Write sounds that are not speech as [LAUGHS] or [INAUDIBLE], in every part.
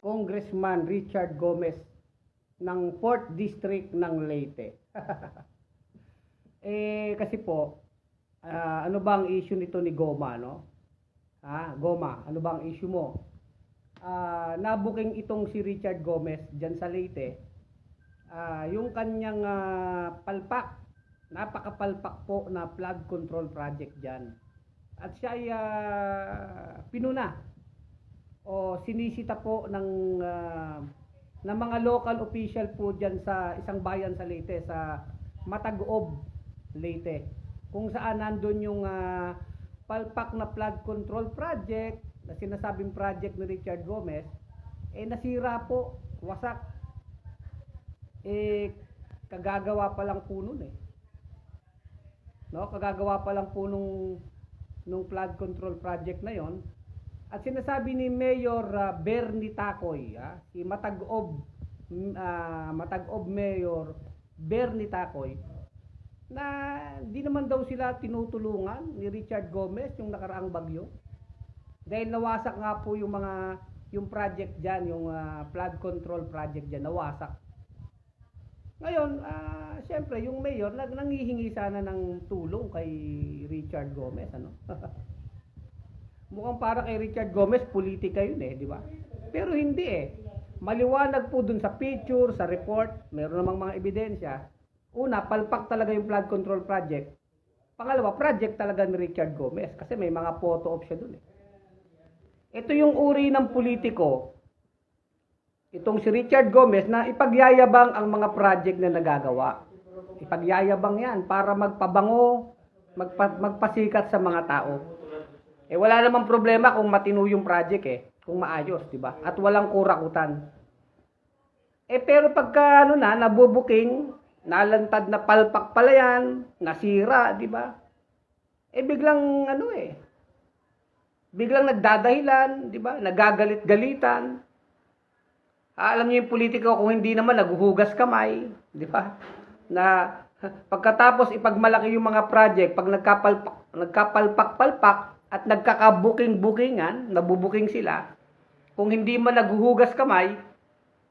Congressman Richard Gomez ng 4th District ng Leyte. [LAUGHS] eh, kasi po, ah, ano ba ang issue nito ni Goma, no? Ha, Goma, ano ba ang issue mo? Ah, nabuking itong si Richard Gomez dyan sa Leyte. Ah, yung kanyang ah, palpak, napakapalpak po na flood control project dyan. At siya ay ah, pinuna o sinisita po ng ah, ng mga local official po diyan sa isang bayan sa Leyte sa Matagoob, Leyte. Kung saan nandun yung ah, palpak na flood control project na sinasabing project ni Richard Gomez eh nasira po, wasak. Eh kagagawa pa lang po nun eh. No, kagagawa pa lang po nung nung flood control project na yon. At sinasabi ni Mayor ah, Bernie Tacoy, ah, si Matag-Ob ah, Matag-Ob Mayor Bernie Tacoy na di naman daw sila tinutulungan ni Richard Gomez yung nakaraang bagyo. Dahil nawasak nga po yung mga yung project diyan, yung ah, flood control project diyan nawasak. Ngayon, ah, siyempre yung mayor nag nangihingi sana ng tulong kay Richard Gomez, ano? [LAUGHS] Mukhang para kay Richard Gomez, politika yun eh, di ba? Pero hindi eh. Maliwanag po dun sa picture, sa report, meron namang mga ebidensya. Una, palpak talaga yung flood control project. Pangalawa, project talaga ni Richard Gomez kasi may mga photo op siya dun eh. Ito yung uri ng politiko, itong si Richard Gomez na ipagyayabang ang mga project na nagagawa. Ipagyayabang yan para magpabango, magpa, magpasikat sa mga tao. Eh wala namang problema kung matino yung project eh, kung maayos, 'di ba? At walang kurakutan. Eh pero pagka ano na nabubuking, nalantad na palpak pala yan, nasira, 'di ba? Eh biglang ano eh, biglang nagdadahilan, 'di ba? Nagagalit-galitan. Ah, alam niyo yung politiko kung hindi naman naghuhugas kamay, 'di ba? Na pagkatapos ipagmalaki yung mga project, pag nagkapalpak, nagkapalpak-palpak at nagkakabuking-bukingan, nabubuking sila, kung hindi man naghuhugas kamay,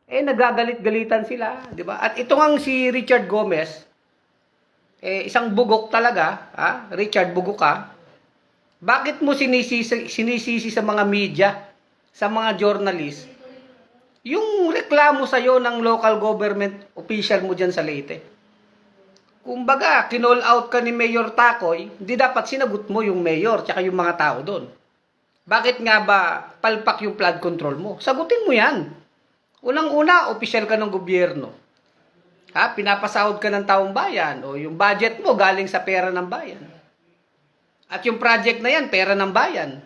eh nagagalit-galitan sila, 'di ba? At ito ang si Richard Gomez, eh isang bugok talaga, ha? Richard bugok ka. Bakit mo sinisisi, sinisisi sa mga media, sa mga journalist, yung reklamo sa iyo ng local government official mo diyan sa Leyte? Kumbaga, kinall out ka ni Mayor Takoy, hindi dapat sinagot mo yung mayor tsaka yung mga tao doon. Bakit nga ba palpak yung flood control mo? Sagutin mo yan. Unang-una, opisyal ka ng gobyerno. Ha, pinapasahod ka ng taong bayan o yung budget mo galing sa pera ng bayan. At yung project na yan, pera ng bayan.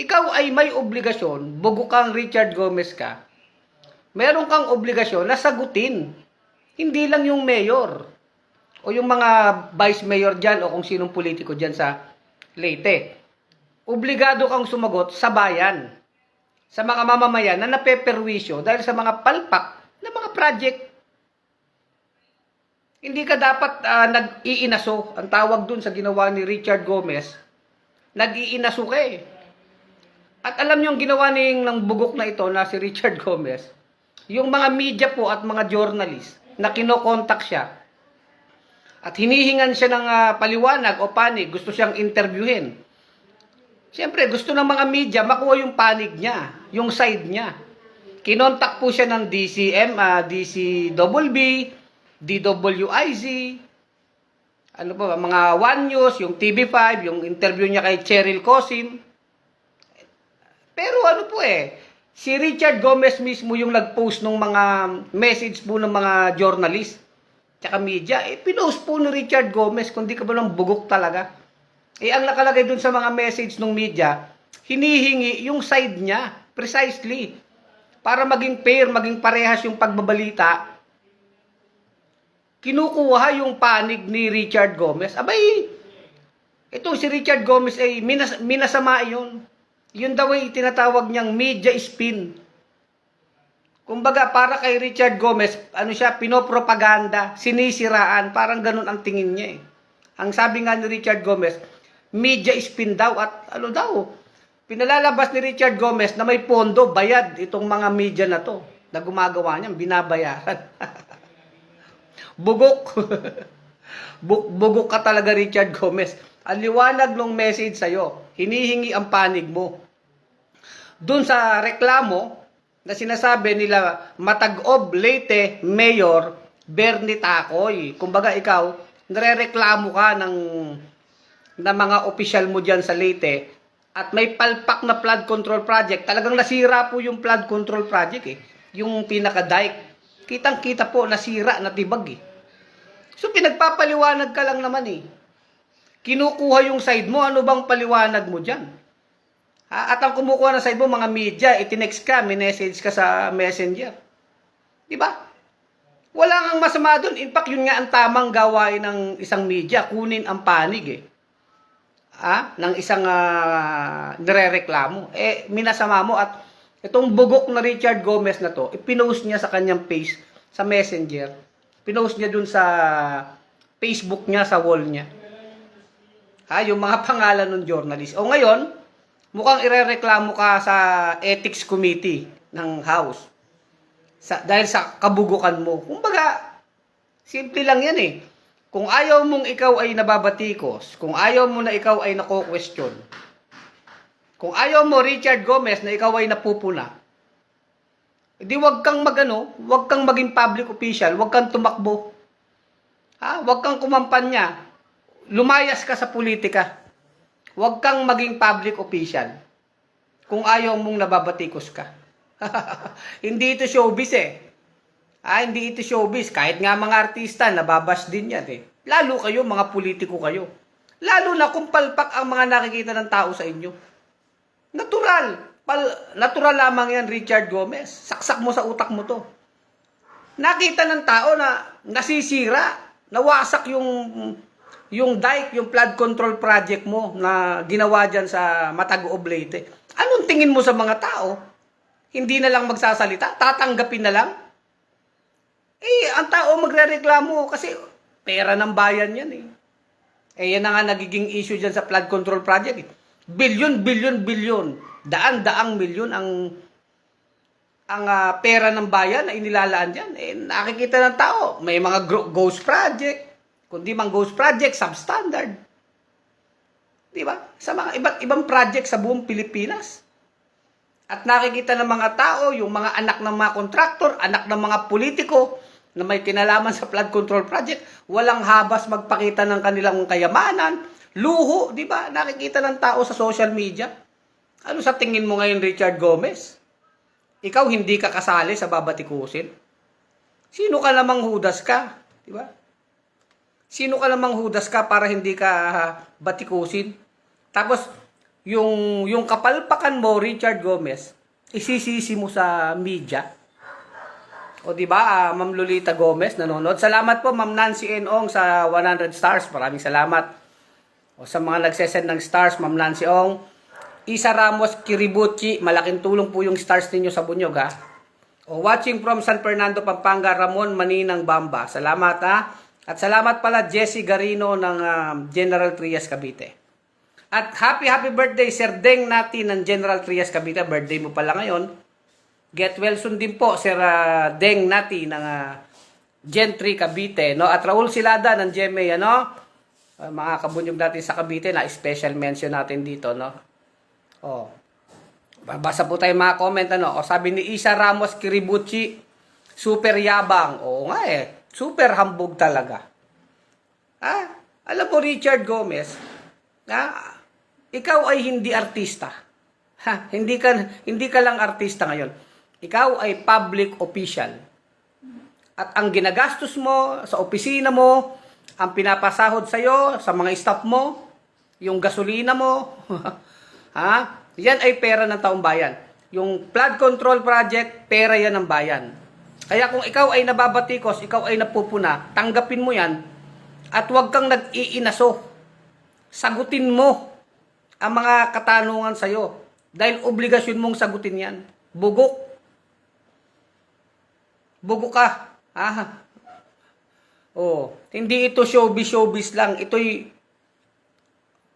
Ikaw ay may obligasyon, bugo kang Richard Gomez ka, meron kang obligasyon na sagutin. Hindi lang yung mayor o yung mga vice mayor dyan o kung sinong politiko dyan sa Leyte. Obligado kang sumagot sa bayan, sa mga mamamayan na napeperwisyo dahil sa mga palpak na mga project. Hindi ka dapat ah, nag-iinaso. Ang tawag dun sa ginawa ni Richard Gomez, nag-iinaso ka eh. At alam niyo yung ginawa ning ng bugok na ito na si Richard Gomez, yung mga media po at mga journalist na kinokontak siya at hinihingan siya ng ah, paliwanag o panig, gusto siyang interviewin. Siyempre, gusto ng mga media makuha yung panig niya, yung side niya. Kinontak po siya ng DCM, ah, DCWB, DWIZ, ano ba, mga One News, yung TV5, yung interview niya kay Cheryl Cosim. Pero ano po eh, si Richard Gomez mismo yung nag-post ng mga message po ng mga journalist tsaka media. Eh, pinost po ni Richard Gomez, kung di ka ba ng bugok talaga. Eh, ang nakalagay dun sa mga message ng media, hinihingi yung side niya, precisely. Para maging fair, maging parehas yung pagbabalita, kinukuha yung panig ni Richard Gomez. Abay, ito si Richard Gomez ay minas, minasama yun. Yun daw ay tinatawag niyang media spin. Kumbaga, para kay Richard Gomez, ano siya, pinopropaganda, sinisiraan, parang ganun ang tingin niya eh. Ang sabi nga ni Richard Gomez, media spin daw at ano daw, Pinalalabas ni Richard Gomez na may pondo, bayad itong mga media na to na gumagawa niyan, binabayaran. [LAUGHS] Bugok. [LAUGHS] Bu- Bugok ka talaga, Richard Gomez. Ang liwanag ng message sa'yo, hinihingi ang panig mo. Doon sa reklamo na sinasabi nila Matag-Ob Leyte Mayor Bernie Tacoy. Kumbaga ikaw, nare-reklamo ka ng na mga opisyal mo dyan sa Leyte at may palpak na flood control project. Talagang nasira po yung flood control project eh. Yung pinaka-dike. Kitang-kita po, nasira, natibag eh. So pinagpapaliwanag ka lang naman eh. Kinukuha yung side mo, ano bang paliwanag mo dyan? Ha? At ang kumukuha ng side mo, mga media, itinext ka, may message ka sa messenger. Di ba? Wala kang masama doon. In fact, yun nga ang tamang gawain ng isang media, kunin ang panig eh. Ah, ng isang uh, nire-reklamo. Eh, minasama mo at itong bugok na Richard Gomez na to, ipinost niya sa kanyang page, sa messenger. Pinost niya dun sa Facebook niya, sa wall niya. Ha, yung mga pangalan ng journalist. O ngayon, mukhang irereklamo ka sa ethics committee ng House. Sa, dahil sa kabugukan mo. Kumbaga, simple lang yan eh. Kung ayaw mong ikaw ay nababatikos, kung ayaw mo na ikaw ay nako-question, kung ayaw mo Richard Gomez na ikaw ay napupuna, hindi wag kang magano, wag kang maging public official, wag kang tumakbo. Ha? Wag kang kumampanya. Lumayas ka sa politika. Wag kang maging public official. Kung ayaw mong nababatikos ka. [LAUGHS] hindi ito showbiz eh. Ah, hindi ito showbiz. Kahit nga mga artista, nababas din yan eh. Lalo kayo, mga politiko kayo. Lalo na kung palpak ang mga nakikita ng tao sa inyo. Natural. Pal, natural lamang yan, Richard Gomez. Saksak mo sa utak mo to. Nakita ng tao na nasisira, nawasak yung yung dike, yung flood control project mo na ginawa dyan sa Matago Oblate. Anong tingin mo sa mga tao? Hindi na lang magsasalita? Tatanggapin na lang? Eh, ang tao magre-reklamo kasi pera ng bayan yan eh. Eh, yan na nga nagiging issue dyan sa flood control project. Eh. Bilyon, bilyon, bilyon. Daan, daang milyon ang ang ah, pera ng bayan na inilalaan dyan. Eh, nakikita ng tao, may mga ghost project. Kundi mang ghost project, substandard. Di ba? Sa mga iba't ibang project sa buong Pilipinas. At nakikita ng mga tao, yung mga anak ng mga kontraktor, anak ng mga politiko na may kinalaman sa flood control project, walang habas magpakita ng kanilang kayamanan, luho, di ba? Nakikita ng tao sa social media. Ano sa tingin mo ngayon, Richard Gomez? Ikaw hindi ka kasali sa babatikusin? Sino ka namang hudas ka? Di ba? Sino ka namang hudas ka para hindi ka ah, batikusin? Tapos, yung, yung kapalpakan mo, Richard Gomez, isisisi mo sa media. O di ba, ah, Ma'am Lolita Gomez nanonood. Salamat po Ma'am Nancy Enong sa 100 stars. Maraming salamat. O sa mga nagsesend ng stars, Ma'am Nancy Ong. Isa Ramos Kiribuchi, malaking tulong po yung stars ninyo sa bunyog ha. O watching from San Fernando, Pampanga, Ramon Maninang Bamba. Salamat ha. At salamat pala Jesse Garino ng ah, General Trias Cavite. At happy happy birthday Sir Deng natin ng General Trias Cavite. Birthday mo pala ngayon. Get well soon din po Sir ah, Deng Nati ng uh, Gentry Cavite, no? At Raul Silada ng GMA, ano? Ah, mga kabunyog natin sa Cavite na special mention natin dito, no? Oh. Babasa po tayo mga comment, ano? O sabi ni Isa Ramos Kiribuchi, super yabang. Oo nga eh, super hambog talaga. Ha? Alam mo, Richard Gomez, ha? ikaw ay hindi artista. Ha? Hindi ka, hindi ka lang artista ngayon. Ikaw ay public official. At ang ginagastos mo sa opisina mo, ang pinapasahod sa iyo, sa mga staff mo, yung gasolina mo, [LAUGHS] ha? Yan ay pera ng taong bayan. Yung flood control project, pera yan ng bayan. Kaya kung ikaw ay nababatikos, ikaw ay napupuna, tanggapin mo yan at huwag kang nag-iinaso. Sagutin mo ang mga katanungan sa'yo dahil obligasyon mong sagutin yan. Bugok. Bugok ka. Ah. Oh, hindi ito showbiz showbiz lang. Ito'y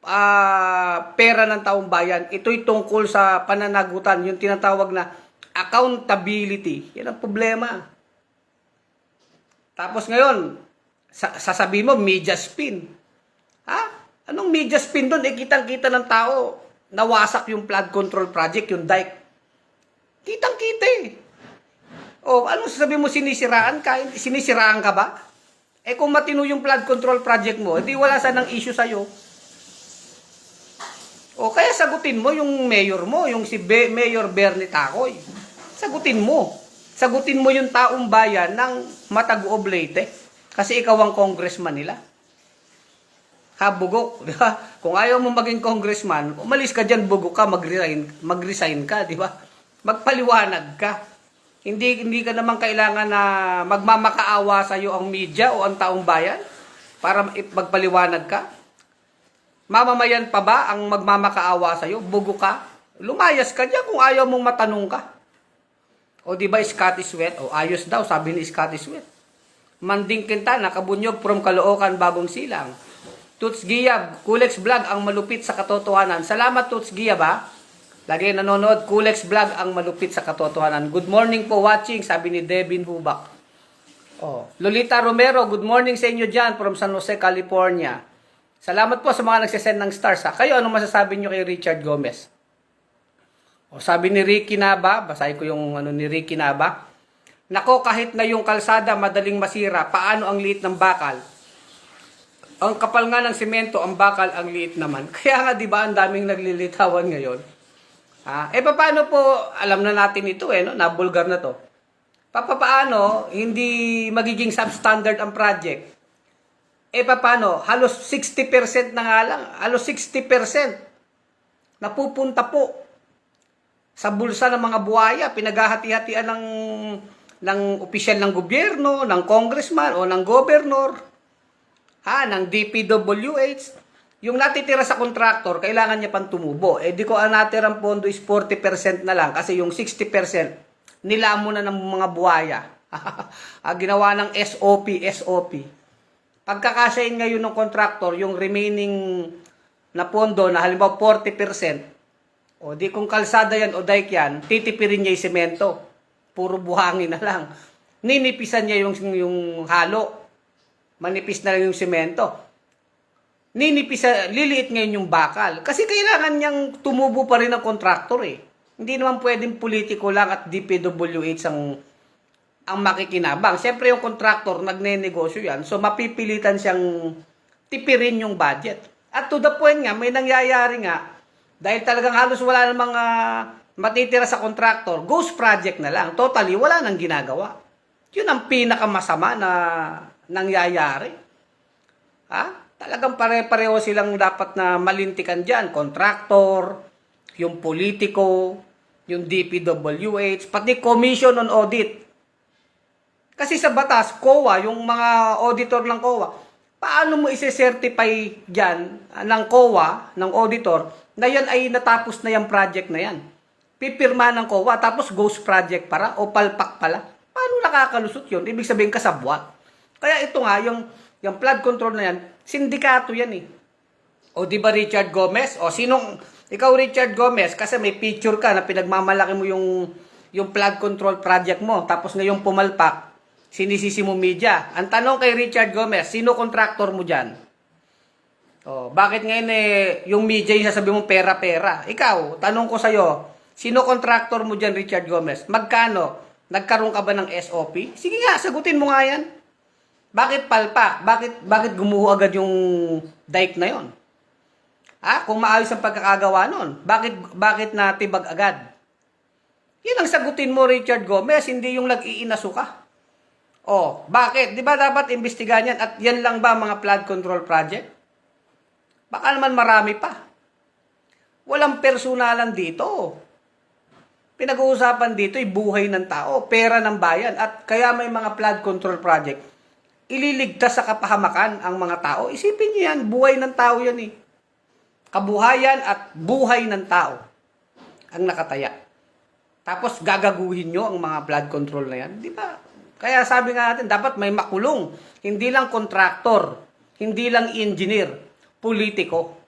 ah, pera ng taong bayan. Ito'y tungkol sa pananagutan, yung tinatawag na accountability. Yan ang problema. Tapos ngayon, sa sasabihin mo, media spin. Ha? Anong media spin doon? Eh, kitang-kita ng tao, nawasak yung flood control project, yung dike. Kitang-kita eh. O, anong sasabihin mo, sinisiraan ka? Sinisiraan ka ba? Eh, kung matino yung flood control project mo, hindi wala sanang issue sa'yo. Sagutin mo yung mayor mo, yung si Be- Mayor Bernie Tacoy. Sagutin mo. Sagutin mo yung taong bayan ng Mataguob Leyte. Kasi ikaw ang congressman nila. Habugok, [LAUGHS] di? Kung ayaw mo maging congressman, umalis ka dyan, bugok ka, mag-resign, mag-resign ka, di ba? Magpaliwanag ka. Hindi hindi ka naman kailangan na magmamakaawa sa iyo ang media o ang taong bayan para magpaliwanag ka. Mamamayan pa ba ang magmamakaawa sa iyo? Bugo ka? Lumayas ka diyan kung ayaw mong matanong ka. O di ba Scottish Sweat? O ayos daw, sabi ni Scottish Sweat. Manding Kinta, nakabunyog from Caloocan, Bagong Silang. Toots Giyab, Kulex Vlog ang malupit sa katotohanan. Salamat Toots Giyab ha. Lagi nanonood, Kulex Vlog ang malupit sa katotohanan. Good morning po watching, sabi ni Devin Hubak. Oh, Lolita Romero, good morning sa inyo dyan from San Jose, California. Salamat po sa mga nagsisend ng stars ha. Kayo, ano masasabi nyo kay Richard Gomez? O sabi ni Ricky Naba, basahin ko yung ano ni Ricky Naba. Nako, kahit na yung kalsada madaling masira, paano ang liit ng bakal? Ang kapal nga ng semento, ang bakal ang liit naman. [LAUGHS] Kaya nga 'di ba ang daming naglilitawan ngayon? Ah, eh paano po, alam na natin ito eh, no? nabulgar na to. Papaano hindi magiging substandard ang project? Eh paano, halos 60% na nga lang, halos 60% napupunta po sa bulsa ng mga buhaya, pinaghahati-hatian ng ng opisyal ng gobyerno, ng congressman o ng governor, ha, ng DPWH. Yung natitira sa contractor, kailangan niya pang tumubo. Eh di ko ang natirang pondo is 40% na lang kasi yung 60% nila mo na ng mga buhaya. [LAUGHS] ah, ginawa ng SOP, SOP. Pagkakasayin ngayon ng contractor, yung remaining na pondo na halimbawa 40%, o di kung kalsada yan o dike yan, titipirin niya yung semento. Puro buhangin na lang. Ninipisan niya yung, yung halo. Manipis na lang yung semento. Ninipisa, liliit ngayon yung bakal. Kasi kailangan niyang tumubo pa rin ang kontraktor eh. Hindi naman pwedeng politiko lang at DPWH ang ang makikinabang. Siyempre yung kontraktor, nagne-negosyo yan. So mapipilitan siyang tipirin yung budget. At to the point nga, may nangyayari nga, dahil talagang halos wala ng mga matitira sa kontraktor, ghost project na lang. Totally, wala nang ginagawa. Yun ang pinakamasama na nangyayari. Ha? Talagang pare-pareho silang dapat na malintikan dyan. Kontraktor, yung politiko, yung DPWH, pati Commission on Audit. Kasi sa batas, COA, yung mga auditor ng COA, paano mo isi-certify dyan ah, ng COA, ng auditor, na yan ay natapos na yung project na yan? Pipirma ng COA, tapos ghost project para, o palpak pala. Paano nakakalusot yun? Ibig sabihin kasabwat. Kaya ito nga, yung, yung flood control na yan, sindikato yan eh. O di ba Richard Gomez? O sinong, ikaw Richard Gomez, kasi may picture ka na pinagmamalaki mo yung, yung flood control project mo, tapos ngayong pumalpak, sinisisi mo media. Ang tanong kay Richard Gomez, sino contractor mo dyan? Oh, bakit ngayon eh, yung media yung sasabi mo pera-pera? Ikaw, tanong ko sa'yo, sino contractor mo dyan, Richard Gomez? Magkano? Nagkaroon ka ba ng SOP? Sige nga, sagutin mo nga yan. Bakit palpak? Bakit, bakit gumuho agad yung dike na yon? Ha? Kung maayos ang pagkakagawa nun, bakit, bakit natibag agad? Yan ang sagutin mo, Richard Gomez, hindi yung nag-iinaso ka. Oh, bakit? Di ba dapat imbestigahan yan? At yan lang ba mga flood control project? Baka naman marami pa. Walang personalan dito. Pinag-uusapan dito ay buhay ng tao, pera ng bayan. At kaya may mga flood control project. Ililigtas sa kapahamakan ang mga tao. Isipin niyo yan, buhay ng tao yan eh. Kabuhayan at buhay ng tao ang nakataya. Tapos gagaguhin nyo ang mga blood control na yan. Di ba? Kaya sabi nga natin, dapat may makulong. Hindi lang kontraktor, hindi lang engineer, politiko.